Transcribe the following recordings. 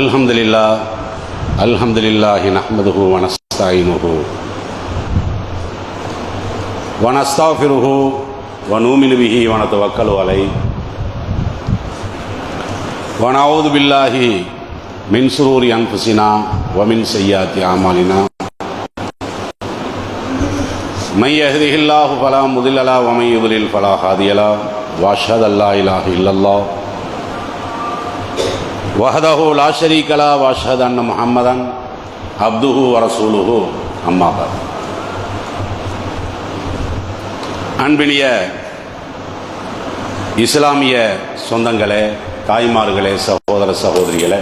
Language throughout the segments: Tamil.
الحمد لله الحمد لله نحمده ونستعينه ونستغفره ونؤمن به ونتوكل عليه ونعوذ بالله من شرور انفسنا ومن سيئات اعمالنا من يهده الله فلا مضل له ومن يضلل فلا هادي له واشهد ان لا اله الا الله வஹதஹு லாஷரி கலா வாஷத் அண்ண முஹம்மதன் அப்துஹு வரசூலுஹு அம்மாபாத் அன்பினிய இஸ்லாமிய சொந்தங்களே தாய்மார்களே சகோதர சகோதரிகளே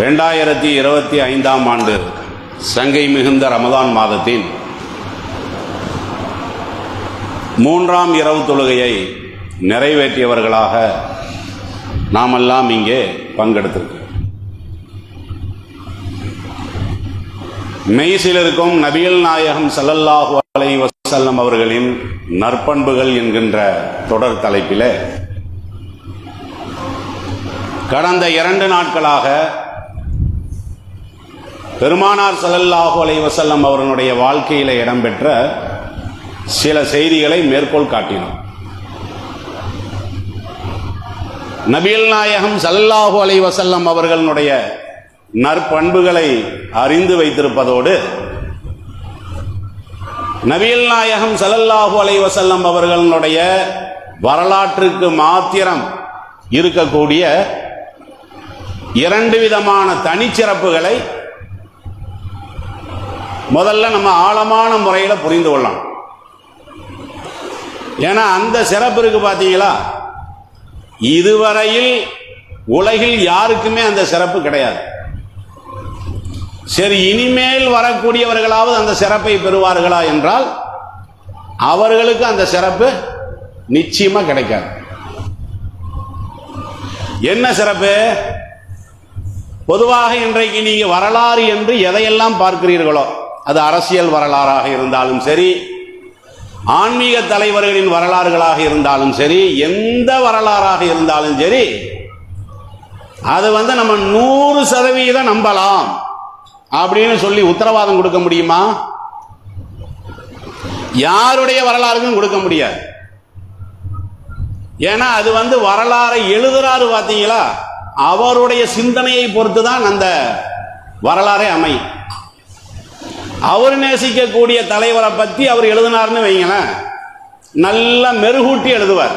ரெண்டாயிரத்தி இருபத்தி ஐந்தாம் ஆண்டு சங்கை மிகுந்த ரமதான் மாதத்தின் மூன்றாம் இரவு தொழுகையை நிறைவேற்றியவர்களாக நாமெல்லாம் இங்கே பங்கெடுத்திருக்கோம். மெய் சிலருக்கும் நபியல் நாயகம் சல்லல்லாஹு அலை வசல்லம் அவர்களின் நற்பண்புகள் என்கின்ற தொடர் தலைப்பில் கடந்த இரண்டு நாட்களாக பெருமானார் சல்லல்லாஹு அலை வசல்லம் அவர்களுடைய வாழ்க்கையில இடம்பெற்ற சில செய்திகளை மேற்கோள் காட்டினோம். நபிகள் நாயகம் ஸல்லல்லாஹு அலை வசல்லம் அவர்களுடைய நற்பண்புகளை அறிந்து வைத்திருப்பதோடு நவீல் நாயகம் சலல்லாஹு அலை வசல்லம் அவர்களுடைய வரலாற்றுக்கு மாத்திரம் இருக்கக்கூடிய இரண்டு விதமான தனிச்சிறப்புகளை முதல்ல நம்ம ஆழமான முறையில் புரிந்து கொள்ளலாம் ஏன்னா அந்த சிறப்பு இருக்கு பார்த்தீங்களா இதுவரையில் உலகில் யாருக்குமே அந்த சிறப்பு கிடையாது. சரி இனிமேல் வரக்கூடியவர்களாவது அந்த சிறப்பை பெறுவார்களா என்றால் அவர்களுக்கு அந்த சிறப்பு நிச்சயமா கிடைக்காது. என்ன சிறப்பு? பொதுவாக இன்றைக்கு நீங்க வரலாறு என்று எதையெல்லாம் பார்க்கிறீர்களோ அது அரசியல் வரலாறாக இருந்தாலும் சரி ஆன்மீக தலைவர்களின் வரலாறுகளாக இருந்தாலும் சரி எந்த வரலாறாக இருந்தாலும் சரி அது வந்து நம்ம நூறு சதவீதம் நம்பலாம். அப்படின்னு சொல்லி உத்தரவாதம் கொடுக்க முடியுமா? யாருடைய வரலாறுக்கும் கொடுக்க முடியாது. ஏன்னா அது வந்து வரலாறை எழுதுறாரு பார்த்தீங்களா அவருடைய சிந்தனையை பொறுத்து தான் அந்த வரலாறே அமையும். அவர் நேசிக்கக்கூடிய தலைவரை பத்தி அவர் எழுதினார்னு வைங்களேன். நல்லா மெருகூட்டி எழுதுவார்.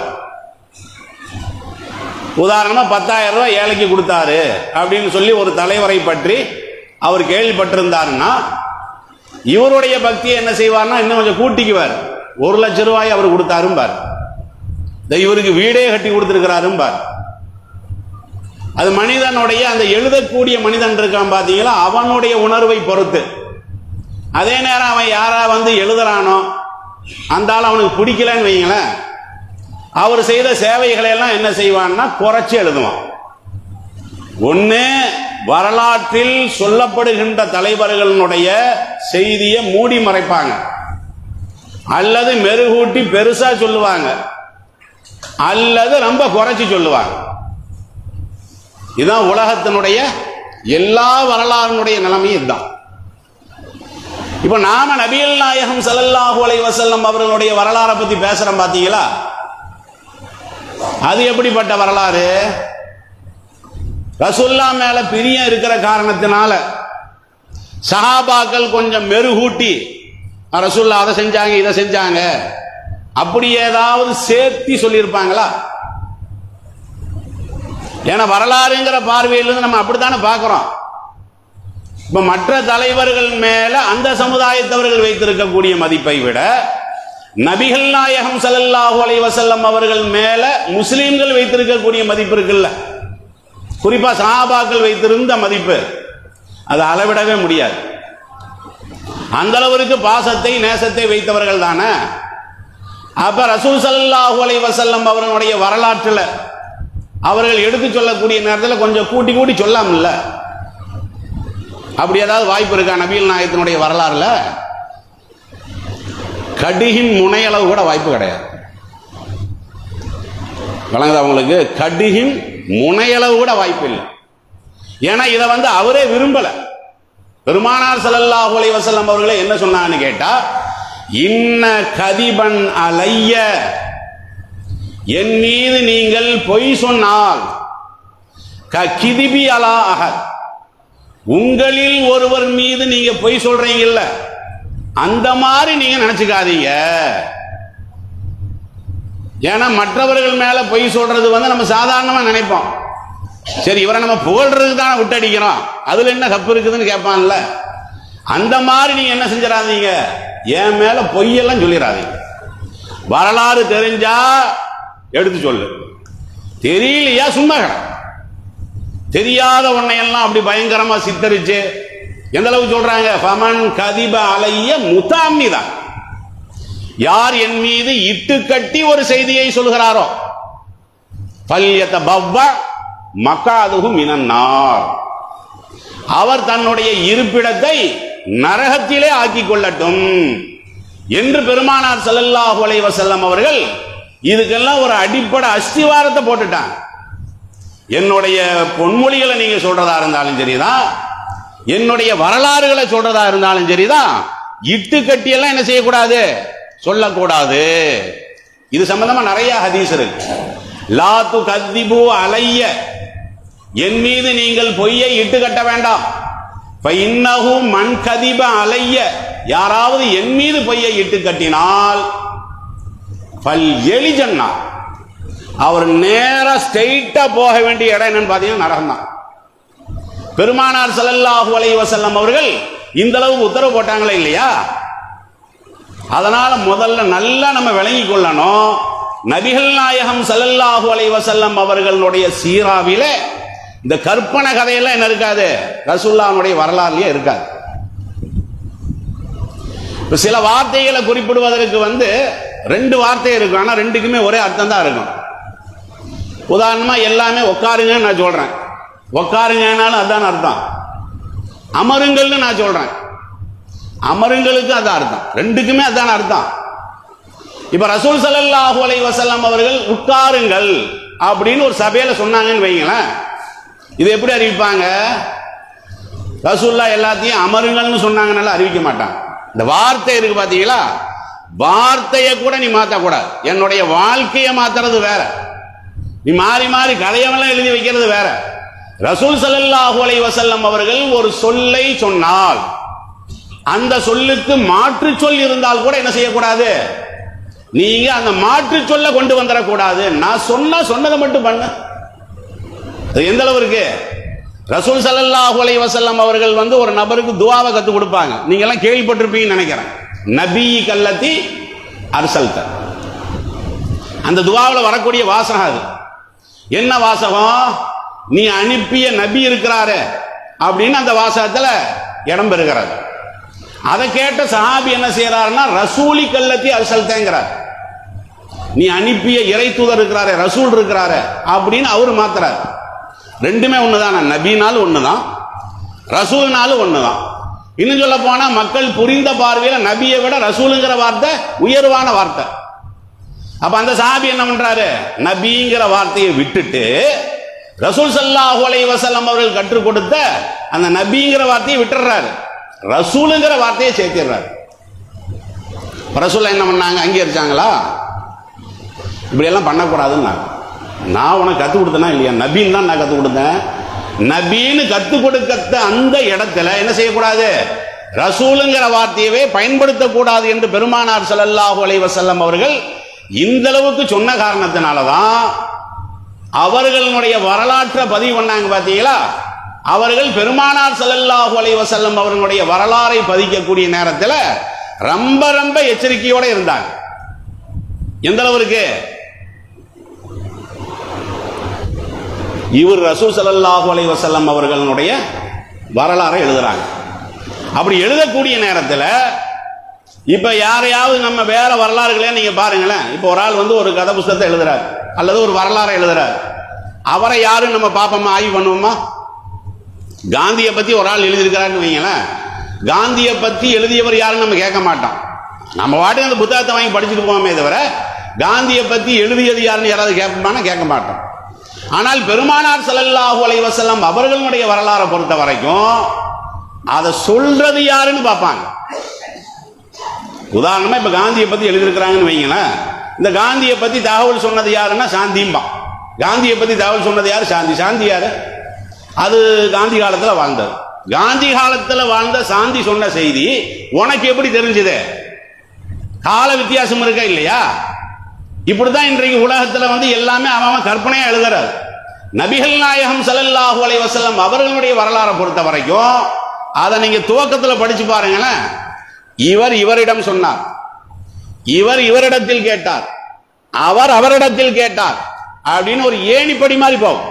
உதாரணமா பத்தாயிரம் ரூபாய் ஏழைக்கு கொடுத்தாரு அப்படின்னு சொல்லி ஒரு தலைவரை பற்றி அவர் கேள்விப்பட்டிருந்தாருன்னா இவருடைய பக்தியை என்ன செய்வார்னா இன்னும் கொஞ்சம் கூட்டிக்குவார். ஒரு லட்சம் ரூபாய் அவர் கொடுத்தாரும் பார் இவருக்கு வீடே கட்டி கொடுத்துருக்கிறாரும்பார். அது மனிதனுடைய அந்த எழுதக்கூடிய மனிதன் இருக்கான் பார்த்தீங்களா அவனுடைய உணர்வை பொறுத்து. அதே நேரம் அவன் யாரா வந்து எழுதுறானோ அந்த ஆள் அவனுக்கு பிடிக்கலன்னு வைங்களேன் அவர் செய்த சேவைகளை எல்லாம் என்ன செய்வான்னா குறைச்சி எழுதுவான். ஒன்று வரலாற்றில் சொல்லப்படுகின்ற தலைவர்களுடைய செய்தியை மூடி மறைப்பாங்க. அல்லது மெருகூட்டி பெருசா சொல்லுவாங்க. அல்லது ரொம்ப குறைச்சி சொல்லுவாங்க. இதுதான் உலகத்தினுடைய எல்லா வரலாறுனுடைய நிலைமையும் இதுதான். இப்போ நாம நபியல் நாயகம் சல்லல்லாஹு அலை வசல்லம் அவர்களுடைய வரலாறை பற்றி பேசுகிறோம் பார்த்தீங்களா அது எப்படிப்பட்ட வரலாறு? ரசுல்லா மேல பிரியம் இருக்கிற காரணத்தினால சஹாபாக்கள் கொஞ்சம் மெருகூட்டி ரசுல்லா அதை செஞ்சாங்க இதை செஞ்சாங்க. அப்படி ஏதாவது சேர்த்தி சொல்லியிருப்பாங்களா? ஏன்னா வரலாறுங்கிற பார்வையிலிருந்து நம்ம அப்படித்தானே பார்க்குறோம் இப்ப மற்ற தலைவர்கள் மேல அந்த சமுதாயத்தவர்கள் வைத்திருக்கக்கூடிய மதிப்பை விட நபிகள் நாயகம் ஸல்லல்லாஹு அலைஹி அவர்கள் மேல முஸ்லீம்கள் வைத்திருக்கக்கூடிய மதிப்பு இருக்குல்ல. குறிப்பா சஹாபாக்கள் வைத்திருந்த மதிப்பு. அதை அளவிடவே முடியாது. அந்த அளவிற்கு பாசத்தை நேசத்தை வைத்தவர்கள் தானே. அப்ப ரசூல் சல்லாஹூ அலைஹி வஸல்லம் அவர்களுடைய வரலாற்றில் அவர்கள் எடுத்து சொல்லக்கூடிய நேரத்தில் கொஞ்சம் கூட்டி கூட்டி சொல்லாமல்ல. அப்படி ஏதாவது வாய்ப்பு இருக்கா? நபிகள் நாயகத்தினுடைய வரலாறுல? கடுகின் முனையளவு கூட வாய்ப்பு கிடையாது. வழங்குதா உங்களுக்கு? கடுகின் முனையளவு கூட வாய்ப்பு இல்லை. ஏன்னா இதை வந்து அவரே விரும்பல. பெருமானார் ஸல்லல்லாஹு அலைஹி வஸல்லம் அவர்களே என்ன சொன்னாங்கன்னு கேட்டா இன்ன கதிபன் அலைய. என் மீது நீங்கள் பொய் சொன்னால் க கிதிபி அலா அஹத். உங்களில் ஒருவர் மீது நீங்க பொய் சொல்றீங்கல்ல அந்த மாதிரி நீங்க நினைச்சுக்காதீங்க. ஏன்னா மற்றவர்கள் மேல பொய் சொல்றது வந்து நம்ம சாதாரணமா நினைப்போம். சரி இவரை நம்ம புகழ்றதுக்கு தான் விட்டடிக்கிறோம் அதுல என்ன தப்பு இருக்குதுன்னு கேட்பான்ல. அந்த மாதிரி நீங்க என்ன செஞ்சிடாதீங்க. என் மேல பொய்யெல்லாம் சொல்லிடாதீங்க. வரலாறு தெரிஞ்சா எடுத்து சொல்லு. தெரியலையா? சும்மா கிடக்கும் தெரியாத உன்னையெல்லாம் அப்படி பயங்கரமா சித்தரிச்சு. எந்த அளவு சொல்றாங்க? ஃபமன் கதிப அலைய முதாமிதான் யார் என் மீது இட்டு கட்டி ஒரு செய்தியை சொல்கிறாரோ? பல்யத்த பவ்வ மக்காதுகும் மினன்னார். அவர் தன்னுடைய இருப்பிடத்தை நரகத்திலே ஆக்கிக் கொள்ளட்டும். என்று பெருமானார் செல்லல்லாஹு அலைஹி அவர்கள் இதுக்கெல்லாம் ஒரு அடிப்படை அஸ்திவாரத்தை போட்டுட்டாங்க. என்னுடைய பொன்மொழிகளை நீங்க சொல்றதா இருந்தாலும் சரிதான். என்னுடைய வரலாறுகளை சொல்றதா இருந்தாலும் சரிதான். இட்டு கட்டியெல்லாம் என்ன செய்யக்கூடாது? சொல்லக்கூடாது. இது சம்பந்தமா நிறைய ஹதீஸ் இருக்கு. லாத்து கத்திபு அலைய. என் மீது நீங்கள் பொய்யை இட்டு கட்ட வேண்டாம். இன்னகும் மண் கதிப அலைய. யாராவது என் மீது பொய்யை இட்டு கட்டினால் பல் எலிஜன்னா அவர் நேராக ஸ்ட்ரெயிட்டாக போக வேண்டிய இடம் என்னன்னு பார்த்தீங்கன்னா நரகம் தான் பெருமானார் செல்லல்லாஹு அலை வசல்லம் அவர்கள் இந்த அளவுக்கு உத்தரவு போட்டாங்களே இல்லையா? அதனால முதல்ல நல்லா நம்ம விளங்கி கொள்ளணும். நபிகள் நாயகம் ஸல்லல்லாஹு அலை வசல்லம் அவர்களுடைய சீராவில இந்த கற்பனை கதையெல்லாம் என்ன இருக்காது? ரசூல்லாவுடைய வரலாறுலயே இருக்காது. சில வார்த்தைகளை குறிப்பிடுவதற்கு வந்து ரெண்டு வார்த்தை இருக்கும். ஆனா ரெண்டுக்குமே ஒரே அர்த்தம் தான் இருக்கும். உதாரணமாக எல்லாமே உட்காருங்கன்னு நான் சொல்கிறேன் உக்காருங்கனாலும் அதான் அர்த்தம். அமருங்கள்னு நான் சொல்கிறேன் அமருங்களுக்கு அதான் அர்த்தம். ரெண்டுக்குமே அதான் அர்த்தம். இப்போ ரசூல் சல்லாஹூ அலை வசல்லாம் அவர்கள் உட்காருங்கள் அப்படின்னு ஒரு சபையில் சொன்னாங்கன்னு வைங்களேன். இது எப்படி அறிவிப்பாங்க? ரசூல்லா எல்லாத்தையும் அமருங்கள்னு சொன்னாங்கனால அறிவிக்க மாட்டான். இந்த வார்த்தை இருக்கு பார்த்தீங்களா வார்த்தையை கூட நீ மாற்றக்கூடாது என்னுடைய வாழ்க்கையை மாத்துறது வேற. நீ மாறி மாறி கதையெல்லாம் எழுதி வைக்கிறது வேற. ரசூல் சல்லாஹூ அலை வசல்லம் அவர்கள் ஒரு சொல்லை சொன்னால் அந்த சொல்லுக்கு மாற்று சொல் இருந்தால் கூட என்ன செய்யக்கூடாது? நீங்க அந்த மாற்று சொல்ல கொண்டு வந்துடக்கூடாது. நான் சொன்னா சொன்னதை மட்டும் பண்ண. அது எந்த அளவு இருக்கு ரசூல் சல்லாஹூ அலை வசல்லம் அவர்கள் வந்து ஒரு நபருக்கு துவாவை கத்து கொடுப்பாங்க. நீங்க எல்லாம் கேள்விப்பட்டிருப்பீங்கன்னு நினைக்கிறேன். நபி கல்லத்தி அர்சல்த அந்த துவாவில் வரக்கூடிய வாசகம் அது. என்ன வாசகம்? நீ அனுப்பிய நபி இருக்கிறாரு. அப்படின்னு அந்த வாசகத்துல இடம் பெறுகிறது அதை கேட்ட சஹாபி என்ன செய்யறாருன்னா ரசூலி கல்லத்தி அசல்தேங்கிறார் நீ அனுப்பிய இறை தூதர் இருக்கிறாரு ரசூல் இருக்கிறாரு அப்படின்னு அவர் மாத்துறாரு. ரெண்டுமே ஒண்ணுதான் நபினாலும் ஒண்ணுதான் ரசூல்னாலும் ஒண்ணுதான். இன்னும் சொல்ல போனா மக்கள் புரிந்த பார்வையில நபியை விட ரசூலுங்கிற வார்த்தை உயர்வான வார்த்தை. அப்ப அந்த சாபி என்ன பண்றாரு? நபிங்கிற வார்த்தையை விட்டுட்டு ரசூல் ஸல்லல்லாஹு அலைஹி வஸல்லம் அவர்கள் கற்றுக் கொடுத்த அந்த நபிங்கிற வார்த்தையை விட்டுறாரு ரசூலுங்கிற வார்த்தையை சேர்த்திடுறாரு. ரசூல் என்ன பண்ணாங்க? அங்கீகரிச்சாங்களா? இப்படியெல்லாம் பண்ணக்கூடாதுன்னு நான் உனக்கு கற்றுக் கொடுத்தேனா இல்லையா? நபின்னு தான் நான் கற்றுக் கொடுத்தேன். நபின்னு கற்றுக் கொடுக்கத்த அந்த இடத்துல என்ன செய்யக்கூடாது? ரசூலுங்கிற வார்த்தையவே பயன்படுத்தக்கூடாது என்று பெருமானார் ஸல்லல்லாஹு அலைவசல்லம் அவர்கள் இந்த அளவுக்கு சொன்ன காரணத்தினால தான் அவர்களுடைய வரலாற்றை பதிவு பண்ணாங்க பார்த்தீங்களா அவர்கள் பெருமானார் ஸல்லல்லாஹு அலைஹி வஸல்லம் அவர்களுடைய வரலாறை பதிக்கக்கூடிய நேரத்தில் ரொம்ப ரொம்ப எச்சரிக்கையோட இருந்தாங்க. எந்த அளவுக்கு இவர் ரசூ ஸல்லல்லாஹு அலைஹி வஸல்லம் அவர்களுடைய வரலாறை எழுதுறாங்க. அப்படி எழுதக்கூடிய நேரத்தில் இப்போ யாரையாவது நம்ம வேற வரலாறுகளே நீங்க பாருங்களேன். இப்போ ஒரு ஆள் வந்து ஒரு கதை புஸ்தகத்தை எழுதுறாரு. அல்லது ஒரு வரலாறை எழுதுறாரு. அவரை யாரும் நம்ம பார்ப்போமா ஆய்வு பண்ணுவோமா? காந்தியை பத்தி ஒரு ஆள் எழுதியிருக்கிறாருன்னு வைங்களேன். காந்தியை பத்தி எழுதியவர் யாருன்னு நம்ம கேட்க மாட்டோம். நம்ம வாட்டி அந்த புத்தகத்தை வாங்கி படிச்சுட்டு போவோமே தவிர காந்தியை பத்தி எழுதியது யாருன்னு யாராவது கேட்போமானா கேட்க மாட்டோம். ஆனால் பெருமானார் ஸல்லல்லாஹு அலைஹி அவர்களுடைய வரலாறை பொறுத்த வரைக்கும் அதை சொல்றது யாருன்னு பார்ப்பாங்க. உதாரணமாக இப்போ காந்தியை பற்றி எழுதியிருக்கிறாங்கன்னு வைங்களேன். இந்த காந்தியை பற்றி தகவல் சொன்னது யாருன்னா சாந்திம்பான் காந்தியை பற்றி தகவல் சொன்னது யார்? சாந்தி. சாந்தி யார்? அது காந்தி காலத்தில் வாழ்ந்தது. காந்தி காலத்தில் வாழ்ந்த சாந்தி சொன்ன செய்தி உனக்கு எப்படி தெரிஞ்சது? கால வித்தியாசம் இருக்கா இல்லையா? இப்படி தான் இன்றைக்கு உலகத்தில் வந்து எல்லாமே அவன் அவன் எழுதுறாரு. நபிகள் நாயகம் ஸல்லல்லாஹு அலைவசல்லம் அவர்களுடைய வரலாறை பொறுத்த வரைக்கும் அதை நீங்கள் துவக்கத்தில் படித்து பாருங்களேன். இவர் இவரிடம் சொன்னார். இவர் இவரிடத்தில் கேட்டார். அவர் அவரிடத்தில் கேட்டார். அப்படின்னு ஒரு ஏணிப்படி மாதிரி போகும்.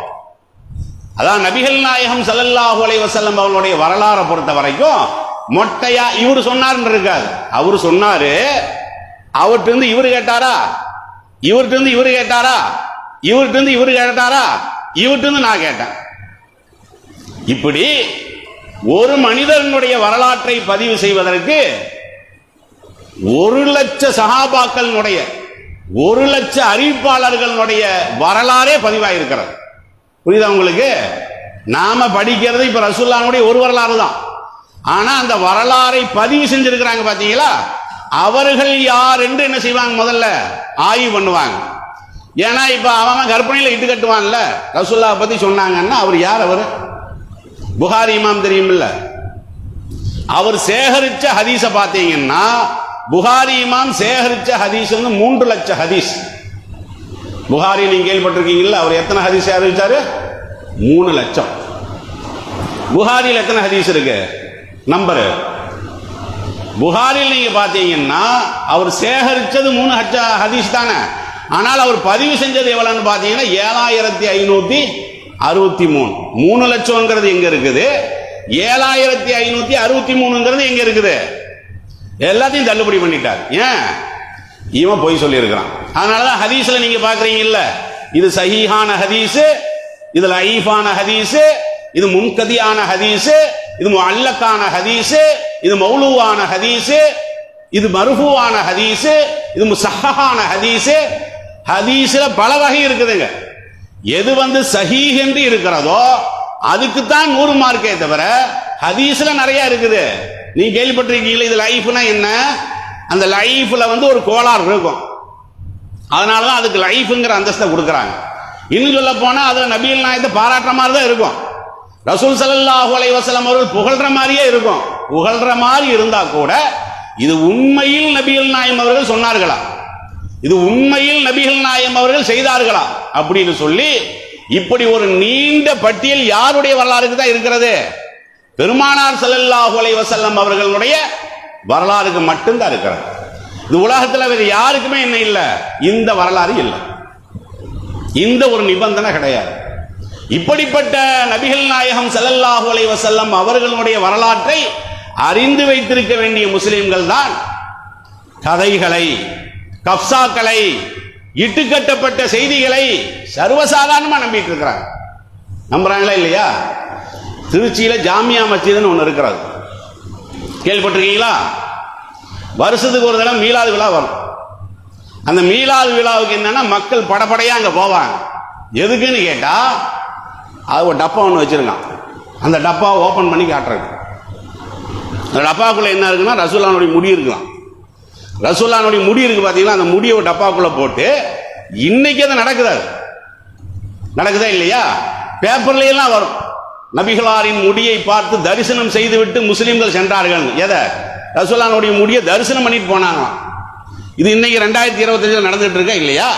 அதான் நபிகள் நாயகம் சல்லல்லாஹு அலைஹி வஸல்லம் அவர்களுடைய வரலாறை பொறுத்த வரைக்கும் மொட்டையா இவர் சொன்னார்னு இருக்காது அவர் சொன்னாரு அவர்கிட்ட இருந்து இவர் கேட்டாரா? இவர்கிட்ட இருந்து இவர் கேட்டாரா? இவர்கிட்ட இருந்து இவர் கேட்டாரா? இவர்கிட்ட இருந்து நான் கேட்டேன். இப்படி ஒரு மனிதனுடைய வரலாற்றை பதிவு செய்வதற்கு ஒரு லட்ச சகாபாக்களினுடைய ஒரு லட்ச அறிவிப்பாளர்களுடைய வரலாறே பதிவாயிருக்கிறது. புரியுதா உங்களுக்கு? நாம படிக்கிறது இப்ப ரசூல்லானுடைய ஒரு வரலாறு தான். ஆனா அந்த வரலாறை பதிவு செஞ்சிருக்கிறாங்க பாத்தீங்களா? அவர்கள் யார் என்று என்ன செய்வாங்க முதல்ல? ஆய்வு பண்ணுவாங்க. ஏன்னா இப்ப அவன் கற்பனையில இட்டு கட்டுவான்ல. ரசூல்லா பத்தி சொன்னாங்கன்னா அவர் யார் அவர்? புகாரி இமாம் தெரியுமில்ல. அவர் சேகரிச்ச ஹதீஸை பாத்தீங்கன்னா புகாரி இமாம் சேகரிச்ச ஹதீஸ் வந்து மூன்று லட்சம் ஹதீஸ். புகாரி நீங்க கேள்விப்பட்டிருக்கீங்களா அவர் எத்தனை ஹதீஸ் அறிவிச்சாரு மூணு லட்சம். புகாரியில் எத்தனை ஹதீஸ் இருக்கு? நம்பரு. புகாரில் நீங்க பாத்தீங்கன்னா அவர் சேகரிச்சது மூணு ஹச்ச ஹதீஸ் தானே. ஆனால் அவர் பதிவு செஞ்சது எவ்வளோன்னு பார்த்தீங்கன்னா ஏழாயிரத்தி ஐநூற்றி அறுபத்தி மூணு. மூணு லட்சம்ங்கிறது எங்கே இருக்குது? ஏழாயிரத்தி ஐநூற்றி அறுபத்தி மூணுங்கிறது எங்கே இருக்குது? எல்லாத்தையும் தள்ளுபடி பண்ணிட்டார். ஏன்? இவன் பொய் சொல்லியிருக்கிறான். அதனாலதான் ஹதீஸில் நீங்கள் பார்க்குறீங்கல்ல இது சஹீஹான ஹதீஸு இது லைஃபான ஹதீஸு இது முன்கதியான ஹதீஸு இது அல்லக்கான ஹதீஸு இது மௌலுவான ஹதீஸு இது மருஃபுவான ஹதீஸு இது முசஹான ஹதீஸு. ஹதீஸில் பல வகை இருக்குதுங்க. எது வந்து சஹீஹ் என்று இருக்கிறதோ அதுக்கு தான் நூறு மார்க்கே தவிர ஹதீஸில் நிறைய இருக்குது. நீங்க கேள்விப்பட்டிருக்கீங்களா? இது லைஃப்னா என்ன? அந்த லைஃப்ல வந்து ஒரு கோளாறு இருக்கும். அதனால தான் அதுக்கு லைஃப்ங்கிற அந்தஸ்தை கொடுக்குறாங்க. இன்னும் சொல்ல போனால் அதில் நபிகள் நாயத்தை பாராட்டுற மாதிரி தான் இருக்கும். ரசூல் ஸல்லல்லாஹு அலை வசலம் அவர்கள் புகழ்ற மாதிரியே இருக்கும். புகழ்ற மாதிரி இருந்தா கூட இது உண்மையில் நபிகள் நாயம் அவர்கள் சொன்னார்களா? இது உண்மையில் நபிகள் நாயம் அவர்கள் செய்தார்களா? அப்படின்னு சொல்லி இப்படி ஒரு நீண்ட பட்டியல் யாருடைய வரலாறுக்கு தான் இருக்கிறது? பெருமானார் செல்லல்லாஹு வசல்லம் அவர்களுடைய வரலாறுக்கு மட்டும்தான் இருக்கிறார். இது உலகத்தில் வேறு யாருக்குமே என்ன இல்லை? இந்த வரலாறு இல்லை. இந்த ஒரு நிபந்தனை கிடையாது. இப்படிப்பட்ட நபிகள் நாயகம் செல்லல்லாஹு வசல்லம் அவர்களுடைய வரலாற்றை அறிந்து வைத்திருக்க வேண்டிய முஸ்லிம்கள் தான் கதைகளை கப்சாக்களை இட்டுக்கட்டப்பட்ட செய்திகளை சர்வசாதாரணமாக நம்பிட்டு இருக்கிறாங்க. நம்புறாங்களா இல்லையா? திருச்சியில் ஜாமியா மஸ்ஜித்னு ஒன்று இருக்கிறது கேள்விப்பட்டிருக்கீங்களா? வருஷத்துக்கு ஒரு தடவை மீலாது விழா வரும். அந்த மீலாது விழாவுக்கு என்னன்னா மக்கள் படப்படையாக அங்கே போவாங்க. எதுக்குன்னு கேட்டால் அது ஒரு டப்பா ஒன்று வச்சுருக்கான். அந்த டப்பாவை ஓப்பன் பண்ணி காட்டுறது அந்த டப்பாக்குள்ளே என்ன இருக்குன்னா ரசூல்லானுடைய முடி இருக்கலாம். ரசூல்லானுடைய முடி இருக்கு பார்த்தீங்கன்னா அந்த முடியை ஒரு டப்பாக்குள்ளே போட்டு இன்னைக்கு அது நடக்குதா நடக்குதா இல்லையா? பேப்பர்லேயெல்லாம் வரும். நபிகளாரின் முடியை பார்த்து தரிசனம் செய்துவிட்டு முஸ்லீம்கள் சென்றார்கள். எதை? ரசூலானுடைய முடியை தரிசனம் பண்ணிட்டு போனாங்களாம் இது இன்னைக்கு ரெண்டாயிரத்தி இருபத்தஞ்சில் நடந்துட்டு இருக்கா இல்லையா?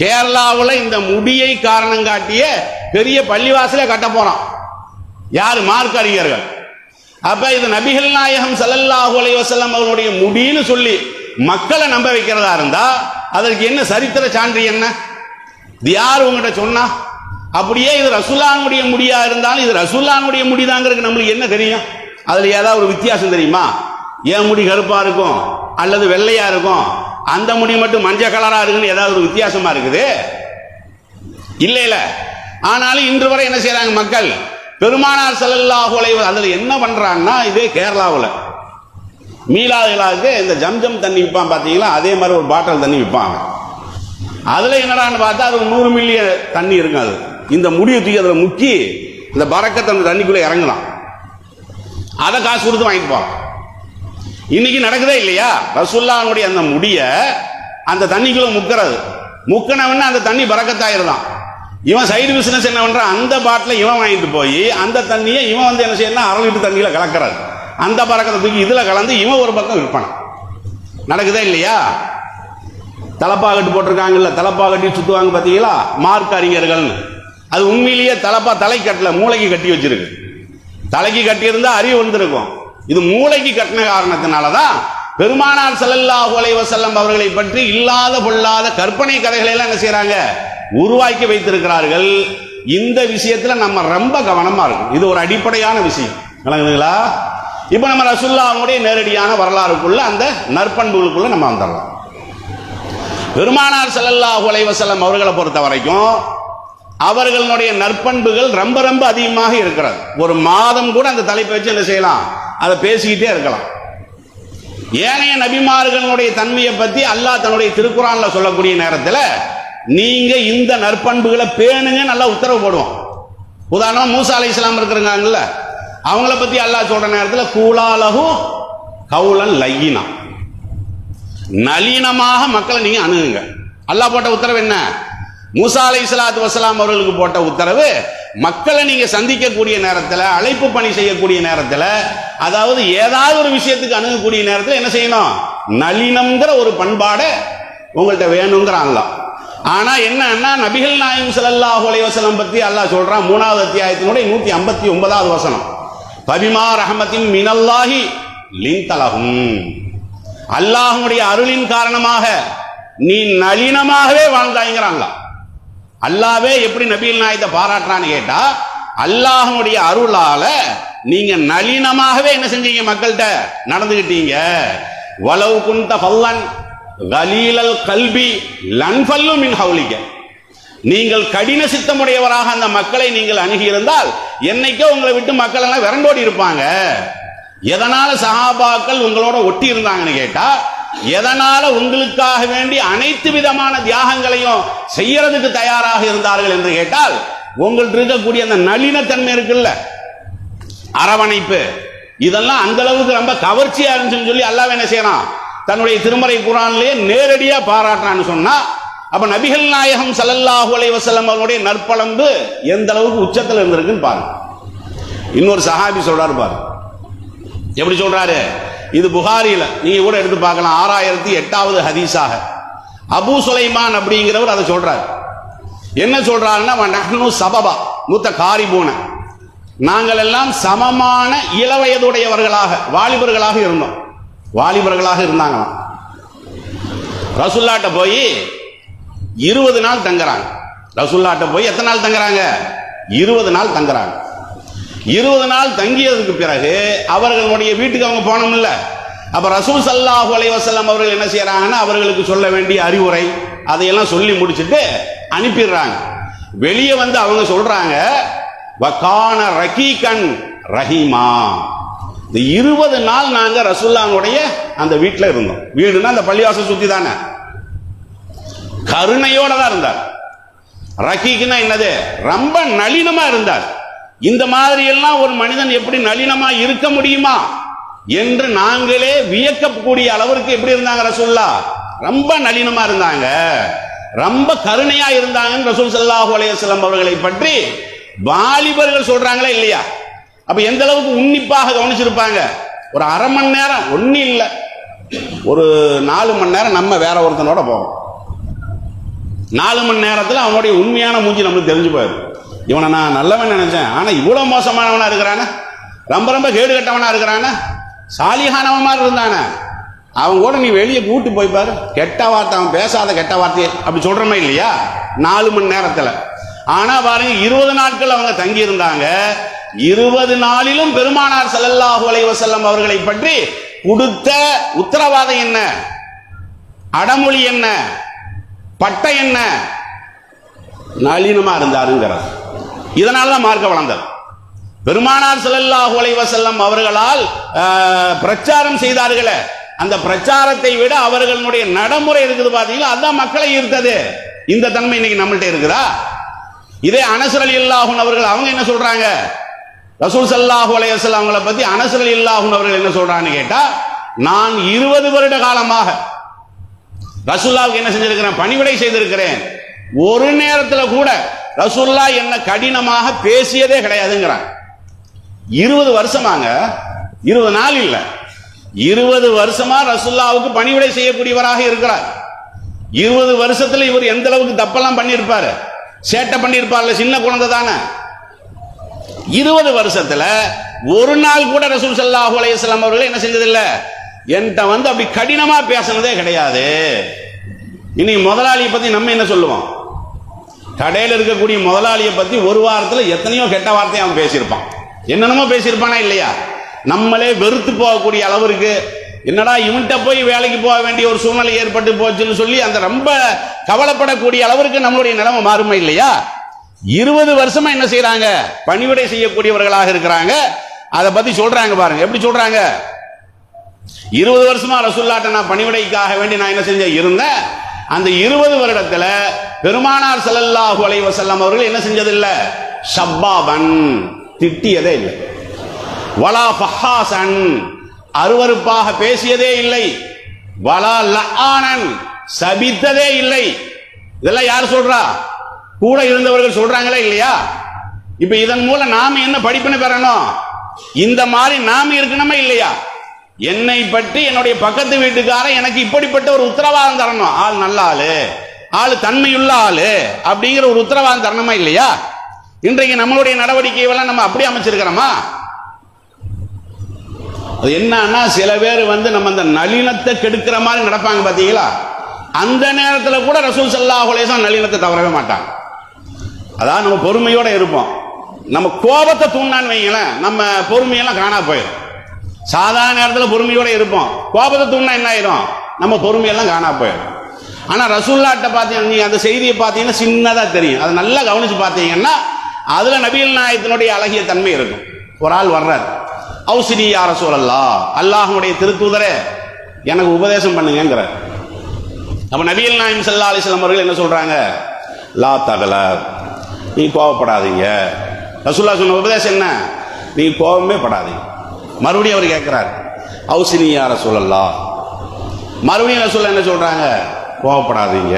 கேரளாவில் இந்த முடியை காரணம் காட்டிய பெரிய பள்ளிவாசலே கட்ட போறோம் யார்? மார்க் அறிஞர்கள். அப்ப இது நபிகள் நாயகம் சல்லல்லாஹு அலைஹி வஸல்லம் அவருடைய முடின்னு சொல்லி மக்களை நம்ப வைக்கிறதா இருந்தா அதற்கு என்ன சரித்திர சான்று என்ன? இது யார் உங்ககிட்ட சொன்னா? அப்படியே இது ரசுல்லானுடைய முடியா இருந்தாலும் இது ரசுல்லானுடைய முடிதாங்கிறதுக்கு நம்மளுக்கு என்ன தெரியும்? அதில் ஏதாவது ஒரு வித்தியாசம் தெரியுமா? என் முடி கருப்பாக இருக்கும்? அல்லது வெள்ளையாக இருக்கும்? அந்த முடி மட்டும் மஞ்சள் கலராக இருக்குன்னு ஏதாவது ஒரு வித்தியாசமாக இருக்குது? இல்லை இல்லை. ஆனாலும் இன்று வரை என்ன செய்கிறாங்க மக்கள்? பெருமானார் ஸல்லல்லாஹு அலைஹி அதில் என்ன பண்ணுறாங்கன்னா இதே கேரளாவில். மீளாதுகளாவுக்கு இந்த ஜம்ஜம் தண்ணி விற்பான் பார்த்தீங்களா? அதே மாதிரி ஒரு பாட்டில் தண்ணி விற்பாங்க அதில் என்னடான்னு பார்த்தா அது ஒரு நூறு மில்லியன் தண்ணி இருக்கும் அது. இந்த முடியை தூக்கி அதில் முக்கி இந்த பறக்கத்தை அந்த தண்ணிக்குள்ளே இறங்கலாம். அதை காசு கொடுத்து வாங்கிட்டு போகலாம் இன்னைக்கு நடக்குதே இல்லையா? ரசுல்லானுடைய அந்த முடிய அந்த தண்ணிக்குள்ள முக்கிறது. முக்கினவன அந்த தண்ணி பறக்கத்தாயிருதான் இவன் சைடு பிசினஸ் என்ன பண்றான்? அந்த பாட்டில இவன் வாங்கிட்டு போய் அந்த தண்ணியை இவன் வந்து என்ன செய்யணும் அரை லிட்டர் தண்ணியில கலக்கிறாரு. அந்த பறக்கத்தை தூக்கி இதுல கலந்து இவன் ஒரு பக்கம் விற்பனை. நடக்குதா இல்லையா? தலப்பாகட்டு போட்டிருக்காங்கல்ல தலப்பாகட்டி சுத்துவாங்க பார்த்தீங்களா மார்க் அறிஞர்கள்னு. அது உண்மையிலேயே தலைப்பா தலை கட்டல மூளைக்கு கட்டி வச்சிருக்கு. தலைக்கு கட்டியிருந்தா அறிவு வந்திருக்கும். இது மூளைக்கு கட்டின காரணத்தினால தான் பெருமானார் செல்லல்லா உலை வசல்லம் அவர்களை பற்றி இல்லாத பொல்லாத கற்பனை கதைகளை எல்லாம் என்ன செய்யறாங்க உருவாக்கி வைத்திருக்கிறார்கள். இந்த விஷயத்துல நம்ம ரொம்ப கவனமா இருக்கும் இது ஒரு அடிப்படையான விஷயம். விளங்குதுங்களா? இப்போ நம்ம ரசுல்லாவுடைய நேரடியான வரலாறுக்குள்ள அந்த நற்பண்புகளுக்குள்ள நம்ம வந்துடலாம். பெருமானார் செல்லல்லா உலை வசல்லம் அவர்களை பொறுத்த வரைக்கும் அவர்களுடைய நற்பண்புகள் ரொம்ப ரொம்ப அதிகமாக இருக்கிறது. ஒரு மாதம் கூட அந்த தலைப்பை வச்சு என்ன செய்யலாம்? அதை பேசிக்கிட்டே இருக்கலாம். ஏனைய நபிமார்களுடைய தன்மையை பத்தி அல்லாஹ் தன்னுடைய திருக்குறான்ல சொல்லக்கூடிய நேரத்தில் நீங்க இந்த நற்பண்புகளை பேணுங்க நல்லா உத்தரவு போடுவோம். உதாரணமா மூசா அலி இஸ்லாம் இருக்கிறாங்கல்ல அவங்கள பத்தி அல்லாஹ் சொல்ற நேரத்தில் கூலாலகு கவுலன் லையினா. நளினமாக மக்களை நீங்க அணுகுங்க. அல்லாஹ் போட்ட உத்தரவு என்ன? மூசா அலை இஸ்லாத்து வசலாம் அவர்களுக்கு போட்ட உத்தரவு மக்களை நீங்க சந்திக்கக்கூடிய நேரத்தில் அழைப்பு பணி செய்யக்கூடிய நேரத்தில் அதாவது ஏதாவது ஒரு விஷயத்துக்கு அணுகக்கூடிய நேரத்தில் என்ன செய்யணும்? நளினம்ங்கிற ஒரு பண்பாடை உங்கள்கிட்ட வேணுங்கிற ஆனா என்னன்னா நபிகள் நாயம் ஸல்லல்லாஹு அலைஹி வசலம் பத்தி அல்லாஹ் சொல்றான் மூணாவது அத்தியாயத்தினுடைய நூத்தி ஐம்பத்தி ஒன்பதாவது வசனம். பபிமா ரஹமத்தின் மினல்லாஹி லிந்தலகும் அல்லாஹ்வுடைய அருளின் காரணமாக நீ நளினமாகவே வாழ்ந்தாய்ங்கிறாங்களா அல்லாவே எப்படி நபிகள் நாயத்தை பாராட்டுறான்னு கேட்டா அல்லாஹனுடைய அருளால நீங்க நளினமாகவே என்ன செஞ்சீங்க மக்கள்கிட்ட? நடந்துகிட்டீங்க. வலவு குந்த பல்லன் கலீலல் கல்வி லன்ஃபல்லு மின் ஹவுலிக்க நீங்கள் கடின சித்தமுடையவராக அந்த மக்களை நீங்கள் அணுகியிருந்தால் என்னைக்கோ உங்களை விட்டு மக்கள் எல்லாம் விரண்டோடி இருப்பாங்க. எதனால சஹாபாக்கள் உங்களோட ஒட்டி இருந்தாங்கன்னு கேட்டா எதனால உங்களுக்காக வேண்டி அனைத்து விதமான தியாகங்களையும் செய்யறதுக்கு தயாராக இருந்தார்கள் என்று கேட்டால் உங்கள்கிட்ட இருக்கக்கூடிய அந்த நளினத்தன்மை இருக்குல்ல? அரவணைப்பு. இதெல்லாம் அந்த அளவுக்கு ரொம்ப கவர்ச்சியா இருந்துச்சுன்னு சொல்லி அல்லாஹ் என்ன செய்யறான்? தன்னுடைய திருமறை குரான்லயே நேரடியா பாராட்டுறான்னு சொன்னா அப்ப நபிகள் நாயகம் ஸல்லல்லாஹு அலைஹி வஸல்லம் அவருடைய நற்பளம்பு எந்த அளவுக்கு உச்சத்தில் இருந்திருக்குன்னு பாருங்க. இன்னொரு சஹாபி சொல்றாரு பாருங்க எப்படி சொல்றாரு? இது புகாரியில். நீங்கள் கூட எடுத்து பார்க்கலாம். ஆறாயிரத்தி எட்டாவது ஹதீஸாக. அபு சுலைமான் அப்படிங்கிறவர் அதை சொல்கிறார் என்ன சொல்கிறாருன்னா நஹ்னு சபபா. மூத்த காரிபூன நாங்கள் எல்லாம் சமமான இளவயதுடையவர்களாக வாலிபர்களாக இருந்தோம். வாலிபர்களாக இருந்தாங்களாம். ரசுல்லாட்ட போய் இருபது நாள் தங்குறாங்க. ரசுல்லாட்ட போய் எத்தனை நாள் தங்குறாங்க? இருபது நாள் தங்குறாங்க. இருபது நாள் தங்கியதுக்கு பிறகு அவர்களுடைய வீட்டுக்கு அவங்க போனோம்ல. அப்போ ரசூல் சல்லாஹூ அலைஹி அவர்கள் என்ன செய்கிறாங்கன்னு அவர்களுக்கு சொல்ல வேண்டிய அறிவுரை அதையெல்லாம் சொல்லி முடிச்சுட்டு அனுப்பிடுறாங்க. வெளியே வந்து அவங்க சொல்றாங்க வக்கான ரகீகன் ரஹீமா. இந்த இருபது நாள் நாங்க ரசூல்லானுடைய அந்த வீட்டில் இருந்தோம். வீடுனா அந்த பள்ளிவாசல் சுத்தி தானே. கருணையோட தான் இருந்தார். ரகீக்குன்னா என்னது? ரொம்ப நளினமா இருந்தார். இந்த மாதிரி எல்லாம் ஒரு மனிதன் எப்படி நளினமா இருக்க முடியுமா என்று நாங்களே வியக்கக்கூடிய அளவிற்கு எப்படி இருந்தாங்க ரசூல்லா ரொம்ப நளினமா இருந்தாங்க. ரொம்ப கருணையா இருந்தாங்க ரசூல் சல்லாஹூ அலையம் அவர்களை பற்றி வாலிபர்கள் சொல்றாங்களா இல்லையா? அப்ப எந்த அளவுக்கு உன்னிப்பாக கவனிச்சிருப்பாங்க? ஒரு அரை மணி நேரம் ஒன்னும் இல்லை. ஒரு நாலு மணி நேரம் நம்ம வேற ஒருத்தனோட போவோம். நாலு மணி நேரத்தில் அவனுடைய உண்மையான மூஞ்சி நம்மளுக்கு தெரிஞ்சு போயிடும். இவனை நான் நல்லவன் நினைச்சேன். ஆனா இவ்வளவு மோசமானவனா இருக்கிறானே? ரொம்ப ரொம்ப கேடு கட்டவனா இருக்கிறானே? சாலிகானவன் மாதிரி இருந்தானே? அவன் கூட நீ வெளியே கூட்டு போய் பாரு. கெட்ட வார்த்தை அவன் பேசாத கெட்ட வார்த்தையை அப்படி சொல்றமே இல்லையா? நாலு மணி நேரத்தில். ஆனா பாருங்க இருபது நாட்கள் அவங்க தங்கி இருந்தாங்க. இருபது நாளிலும் பெருமானார் செல்லல்லாஹு அலைவசல்லம் அவர்களை பற்றி கொடுத்த உத்தரவாதம் என்ன? அடமொழி என்ன? பட்டை என்ன? நளினமா இருந்தாருங்கிறார். இதனால தான் மார்க்க வளர்ந்தது. பெருமானார் செல்லல்லாஹு அலைஹி அவர்களால் பிரச்சாரம் செய்தார்களே. அந்த பிரச்சாரத்தை விட அவர்களுடைய நடைமுறை இருக்குது பார்த்தீங்களா அதான் மக்களை ஈர்த்தது. இந்த தன்மை இன்னைக்கு நம்மள்கிட்ட இருக்குதா? இதே அனசர் அலி அல்லாஹூன் அவர்கள் அவங்க என்ன சொல்றாங்க? ரசூல் சல்லாஹூ அலையசல் அவங்கள பத்தி அனசர் அலி அல்லாஹூன் அவர்கள் என்ன சொல்றான்னு கேட்டா நான் இருபது வருட காலமாக ரசூல்லாவுக்கு என்ன செஞ்சிருக்கிறேன்? பணிவிடை செய்திருக்கிறேன். ஒரு நேரத்தில் கூட ரசூல்லா என்ன கடினமாக பேசியதே கிடையாதுங்கிறான் இருபது வருஷமாங்க. இருபது நாள் இல்லை. இருபது வருஷமா ரசுல்லாவுக்கு பணிவிடை செய்யக்கூடியவராக இருக்கிறார். இருபது வருஷத்துல இவர் எந்த அளவுக்கு தப்பெல்லாம் பண்ணியிருப்பாரு? சேட்டை பண்ணியிருப்பார்ல சின்ன குழந்தை தானே. இருபது வருஷத்துல ஒரு நாள் கூட ரசூல் சல்லாஹு அலையம் அவர்கள் என்ன செஞ்சதில்ல? என்கிட்ட வந்து அப்படி கடினமா பேசினதே கிடையாது. இன்னைக்கு முதலாளியை பத்தி நம்ம என்ன சொல்லுவோம்? கடையில் இருக்கக்கூடிய முதலாளியை பற்றி ஒரு வாரத்தில் எத்தனையோ கெட்ட வார்த்தையை அவன் பேசியிருப்பான். என்னென்னமோ பேசியிருப்பானா இல்லையா? நம்மளே வெறுத்து போகக்கூடிய அளவிற்கு என்னடா இவன்கிட்ட போய் வேலைக்கு போக வேண்டிய ஒரு சூழ்நிலை ஏற்பட்டு போச்சுன்னு சொல்லி அந்த ரொம்ப கவலைப்படக்கூடிய அளவிற்கு நம்மளுடைய நிலைமை மாறுமா இல்லையா? இருபது வருஷமா என்ன செய்யறாங்க பணிவிடை செய்யக்கூடியவர்களாக இருக்கிறாங்க. அதை பத்தி சொல்றாங்க பாருங்க. எப்படி சொல்றாங்க? இருபது வருஷமா ரசுல்லாட்ட நான் பணிவிடைக்காக வேண்டி நான் என்ன செஞ்சேன்? இருந்தேன். அந்த இருபது வருடத்துல பெருமானார் செல்லல்லாஹு அலைவ செல்லம் அவர்கள் என்ன செஞ்சதில்ல? ஷப்பாபன். திட்டியதே இல்லை. வலா பஹாசன் அருவருப்பாக பேசியதே இல்லை. வலா லஆனன் சபித்ததே இல்லை. இதெல்லாம் யார் சொல்றா? கூட இருந்தவர்கள் சொல்றாங்களா இல்லையா? இப்ப இதன் மூலம் நாம என்ன படிப்புன்னு பெறணும்? இந்த மாதிரி நாம இருக்கணுமா இல்லையா? என்னை பற்றி என்னுடைய பக்கத்து வீட்டுக்காரன் எனக்கு இப்படிப்பட்ட ஒரு உத்தரவாதம் தரணும். ஆள் நல்ல ஆளு. ஆள் தன்மையுள்ள ஆளு. அப்படிங்கிற ஒரு உத்தரவாதம் தரணுமா இல்லையா? இன்றைக்கு நம்மளுடைய நடவடிக்கைகளை நம்ம அப்படி அமைச்சிருக்கிறோமா? அது என்னன்னா சில பேர் வந்து நம்ம அந்த நளினத்தை கெடுக்கிற மாதிரி நடப்பாங்க பார்த்தீங்களா? அந்த நேரத்தில் கூட ரசூல் சல்லாஹ் நளினத்தை தவறவே மாட்டாங்க. அதான் நம்ம பொறுமையோடு இருப்போம். நம்ம கோபத்தை தூண்டான்னு வைங்களேன் நம்ம பொறுமையெல்லாம் காணா போயிடும். சாதாரண நேரத்தில் பொறுமையோட இருப்போம். கோபத்தை தூண்டா என்ன ஆயிரும்? நம்ம பொறுமையெல்லாம் காணா போயிடும். ஆனால் ரசூல்லாட்ட பார்த்தீங்கன்னா நீங்கள் அந்த செய்தியை பார்த்தீங்கன்னா சின்னதாக தெரியும். அதை நல்லா கவனிச்சு பார்த்தீங்கன்னா அதில் நபீல் நாயத்தினுடைய அழகிய தன்மை இருக்கும். ஒரு ஆள் வர்றார். அவுசிரி யார சூழல்லா அல்லாஹனுடைய திருத்தூதரே எனக்கு உபதேசம் பண்ணுங்கிறார் அப்போ நபியல் நாயம் சல்லா அலிஸ்லாம் அவர்கள் என்ன சொல்கிறாங்க லா தகல நீ கோவப்படாதீங்க. ரசூல்லா சொன்ன உபதேசம் என்ன? நீ கோபமே படாதீங்க. மறுபடியும் அவர் கேட்குறார் அவுசினி யார சொல்லலா? மறுபடியும் ரசூல்லா என்ன சொல்கிறாங்க கோவப்படாதீங்க.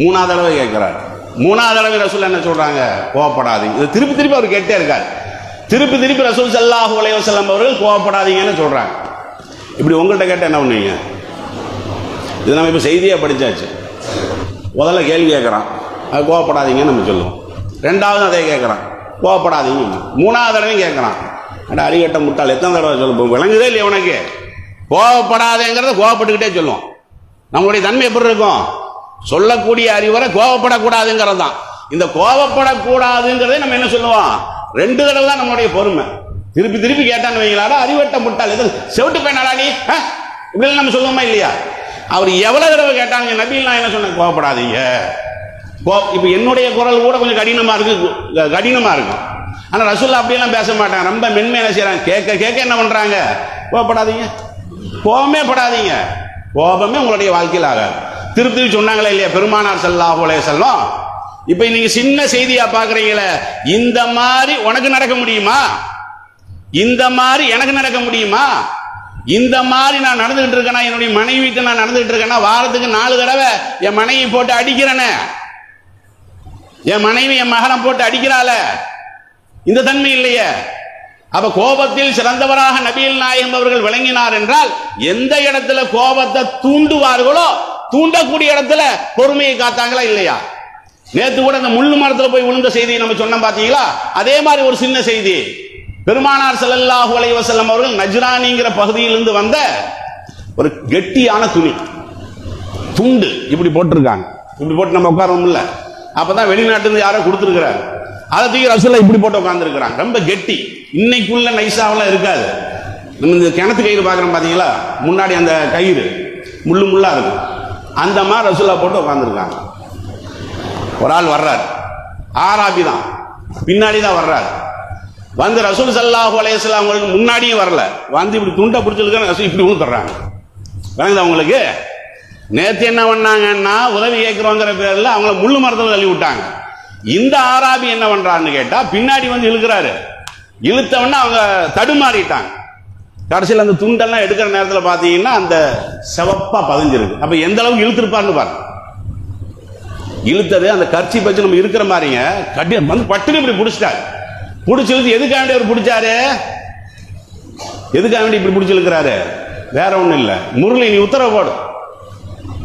மூணாவது தடவை கேட்குறார் மூணாவது தடவை ரசூல் என்ன சொல்கிறாங்க கோவப்படாதீங்க. இது திருப்பி திருப்பி அவர் கேட்டே இருக்கார். திருப்பி திருப்பி ரசூல் ஸல்லல்லாஹு அலைஹி வஸல்லம் அவர்கள் கோவப்படாதீங்கன்னு சொல்கிறாங்க இப்படி உங்கள்கிட்ட கேட்டால் என்ன பண்ணுவீங்க? இது நம்ம இப்போ செய்தியாக படித்தாச்சு முதல்ல கேள்வி கேட்குறான் அது கோவப்படாதீங்கன்னு நம்ம சொல்லுவோம். ரெண்டாவது அதே கேட்குறான் கோவப்படாதீங்க மூணாவது தடவையும் கேட்குறான் அட அடிக்கட்ட முட்டாள். எத்தனை தடவை சொல்லுவோம் விளங்குதே இல்லையா உனக்கு? கோவப்படாதேங்கிறத கோவப்பட்டுக்கிட்டே சொல்லுவோம் நம்மளுடைய தன்மை எப்படி இருக்கும்? சொல்லக்கூடிய அறிவுரை கோவப்படக்கூடாதுங்கிறது தான் இந்த கோவப்படக்கூடாதுங்கிறதே நம்ம என்ன சொல்லுவோம்? ரெண்டு தடவை தான் நம்மளுடைய பொறுமை. திருப்பி திருப்பி கேட்டான்னு வைங்களாடா அறிவட்ட முட்டாள். எது செவிட்டு பையனாடா நீ? இப்படி நம்ம சொல்லுவோமா இல்லையா? அவர் எவ்வளவு தடவை கேட்டாங்க? நபியில் நான் என்ன சொன்னேன் கோவப்படாதீங்க. கோ இப்போ என்னுடைய குரல் கூட கொஞ்சம் கடினமாக இருக்கு. க- இருக்கும். ஆனால் ரசூல்லா அப்படியெல்லாம் பேச மாட்டாங்க. ரொம்ப மென்மையான செய்கிறாங்க கேட்க கேட்க என்ன பண்ணுறாங்க கோவப்படாதீங்க. கோபமே படாதீங்க. கோபமே உங்களுடைய வாழ்க்கையில் ஆகாது. திருப்பி திருப்பி சொன்னாங்களே இல்லையா? பெருமானார் செல்லா போலே வஸல்லம். இப்போ நீங்கள் சின்ன செய்தியாக பார்க்குறீங்களே இந்த மாதிரி உனக்கு நடக்க முடியுமா? இந்த மாதிரி எனக்கு நடக்க முடியுமா? இந்த மாதிரி நான் நடந்துகிட்டு இருக்கேனா? என்னுடைய மனைவிட்டு நான் நடந்துகிட்டு இருக்கேனா? வாரத்துக்கு நாலு தடவை என் மனைவி போட்டு அடிக்கிறேனே. என் மனைவி என் மகனை போட்டு அடிக்கிறாள. இந்த தன்மை இல்லையே. அப்ப கோபத்தில் சிறந்தவராக நபிகள் நாயகம் அவர்கள் விளங்கினார் என்றால் எந்த இடத்துல கோபத்தை தூண்டுவார்களோ தூண்டக்கூடிய இடத்துல பொறுமையை காத்தாங்களா இல்லையா? நேத்து கூட அந்த முள்ளு மரத்துல போய் விழுந்த செய்தியை நம்ம சொன்னோம் பாத்தீங்களா? அதே மாதிரி ஒரு சின்ன செய்தி. பெருமானார் செல்லல்லாஹு அலைவசல்லம் அவர்கள் நஜ்ரானிங்கிற பகுதியிலிருந்து வந்த ஒரு கெட்டியான துணி. துண்டு இப்படி போட்டிருக்காங்க. இப்படி போட்டு நம்ம உட்காரோம்ல அப்பதான் வெளிநாட்டுல யாரோ கொடுத்துருக்கிறாங்க. அதை தூக்கி ரசூல்லா இப்படி போட்டு உட்காந்துருக்கிறாங்க ரொம்ப கெட்டி. இன்னைக்குள்ள நைஸாவெல்லாம் இருக்காது. நம்ம இந்த கிணத்து கயிறு பார்க்குறோம் பார்த்தீங்களா முன்னாடி அந்த கயிறு. முள்ளு முள்ளா இருக்கும் அந்த மாதிரி ரசூல்லா போட்டு உட்காந்துருக்காங்க ஒரு ஆள் வர்றார். ஆராபி தான். பின்னாடி தான் வர்றாரு. வந்து ரசூல் சல்லாஹூ அலையாம் அவங்களுக்கு முன்னாடியும் வரல. வந்து இப்படி துண்டை பிடிச்சிருக்க ரசூல் இப்படி ஊத்துறாங்க தர்றாங்க அவங்களுக்கு. நேற்று என்ன பண்ணாங்கன்னா உதவி கேட்குறோங்கிற பேரில் அவங்கள முள்ளு மரத்தில் தள்ளி விட்டாங்க. இந்த ஆராபி என்ன பண்றான்னு கேட்டா பின்னாடி வந்து இழுக்கிறாரு. இழுத்தவொடனே அவங்க தடுமாறிட்டாங்க. கடைசியில் அந்த துண்டெல்லாம் எடுக்கிற நேரத்தில் பார்த்தீங்கன்னா அந்த செவப்பா பதிஞ்சிருக்கு. அப்ப எந்த அளவுக்கு இழுத்துருப்பாருன்னு பாருங்க. இழுத்தது அந்த கர்ச்சி பச்சு நம்ம இருக்கிற மாதிரிங்க கட்டி வந்து பட்டுன்னு இப்படி பிடிச்சிட்டாரு. பிடிச்சி இழுத்து எதுக்காக அவர் பிடிச்சாரு? எதுக்காக வேண்டி இப்படி பிடிச்சி இழுக்கிறாரு? வேற ஒன்றும் இல்லை. முரளி நீ உத்தரவு போடு.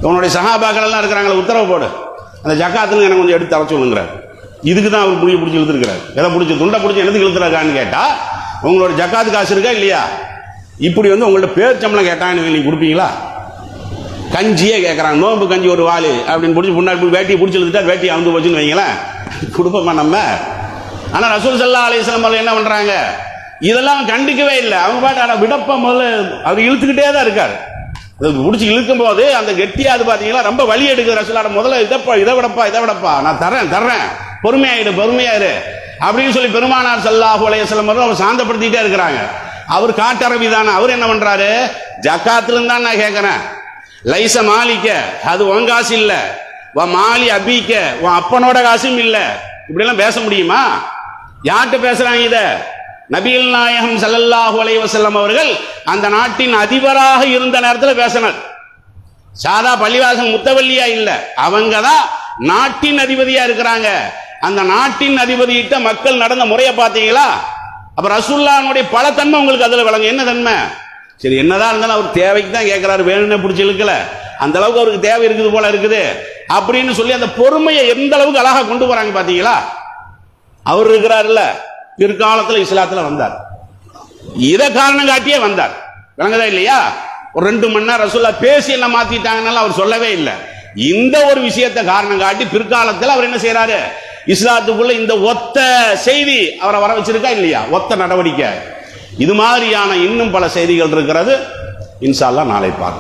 உன்னுடைய சகாபாக்கள் எல்லாம் இருக்கிறாங்களே உத்தரவு போடு. அந்த ஜக்காத்துல எனக்கு கொஞ்சம் எடுத்து தர சொல்லுங்கிறார் இதுக்கு தான் அவர் புரிய பிடிச்சி இழுத்துருக்கிறார். எதை பிடிச்சி துண்டை பிடிச்சி எதுக்கு இழுத்துறாக்கான்னு கேட்டால் உங்களோட ஜக்காத்து காசு இருக்கா இல்லையா? இப்படி வந்து உங்கள்ட்ட பேர் சம்பளம் கேட்டாங்க நீங்கள் கொடுப்பீங்களா? கஞ்சியே கேட்குறாங்க நோம்பு கஞ்சி ஒரு வாளு அப்படின்னு பிடிச்சி முன்னாடி போய் வேட்டியை பிடிச்சி இழுத்துட்டா வேட்டி அமுந்து போச்சுன்னு வைங்களேன். கொடுப்போமா நம்ம. ஆனால் ரசூல் சல்லா அலிஸ்லாம் அவர்கள் என்ன பண்ணுறாங்க இதெல்லாம் கண்டிக்கவே இல்லை. அவங்க பாட்டு ஆனால் விடப்ப முதல்ல அவர் இழுத்துக்கிட்டே தான் இருக்கார். அது பிடிச்சி இழுக்கும் போது அந்த கெட்டியா அது பார்த்தீங்கன்னா ரொம்ப வலி எடுக்குது ரசூலாட முதல்ல இதப்பா இதை விடப்பா இதை விடப்பா. நான் தரேன் தர்றேன். பொறுமையாயிடு பொறுமையாயிரு. அப்படின்னு சொல்லி பெருமானார் சல்லாஹூ அலையம் அவர் சாந்தப்படுத்திட்டே இருக்கிறாங்க. அவர் காட்டரபி தானே அவர் என்ன பண்றாரு? ஜக்காத்துல தான் நான் கேட்குறேன். லைச மாலிக்க அது உன் காசு இல்லை. உன் மாலி அபிக்க உன் அப்பனோட காசும் இல்லை. இப்படிலாம் பேச முடியுமா? யார்கிட்ட பேசுறாங்க இத? நபிகள் நாயகம் சல்லல்லாஹு அலைவசல்லம் அவர்கள் அந்த நாட்டின் அதிபராக இருந்த நேரத்தில் பேசினார். சாதா பள்ளிவாசம் முத்தவல்லியா இல்லை? அவங்க தான் நாட்டின் அதிபதியா இருக்கிறாங்க. அந்த நாட்டின் அதிபதியிட்ட மக்கள் நடந்த முறையை பார்த்தீங்களா? அப்ப ரசுல்லானுடைய பல தன்மை உங்களுக்கு அதில் விளங்கும். என்ன தன்மை? சரி என்னதான் இருந்தாலும் அவர் தேவைக்கு தான் கேட்கிறாரு. வேணும்னே பிடிச்சி இழுக்கல. அந்த அளவுக்கு அவருக்கு தேவை இருக்குது போல இருக்குது. அப்படின்னு சொல்லி அந்த பொறுமையை எந்த அளவுக்கு அழகாக கொண்டு போறாங்க பாத்தீங்களா அவர் இருக்கிறாருல்ல. பிற்காலத்தில் இஸ்லாத்தில் வந்தார். இதை காரணம் காட்டியே வந்தார். விளங்குதா இல்லையா? ஒரு ரெண்டு மணி நேரம் ரசுல்லா பேசி என்ன மாத்திட்டாங்கன்னு அவர் சொல்லவே இல்லை. இந்த ஒரு விஷயத்தை காரணம் காட்டி பிற்காலத்தில் அவர் என்ன செய்யறாரு இஸ்லாத்துக்குள்ள இந்த ஒத்த செய்தி அவரை வர வச்சிருக்கா இல்லையா? ஒத்த நடவடிக்கை. இது மாதிரியான இன்னும் பல செய்திகள் இருக்கிறது. இன்ஷால்லா நாளை பார்க்கலாம்.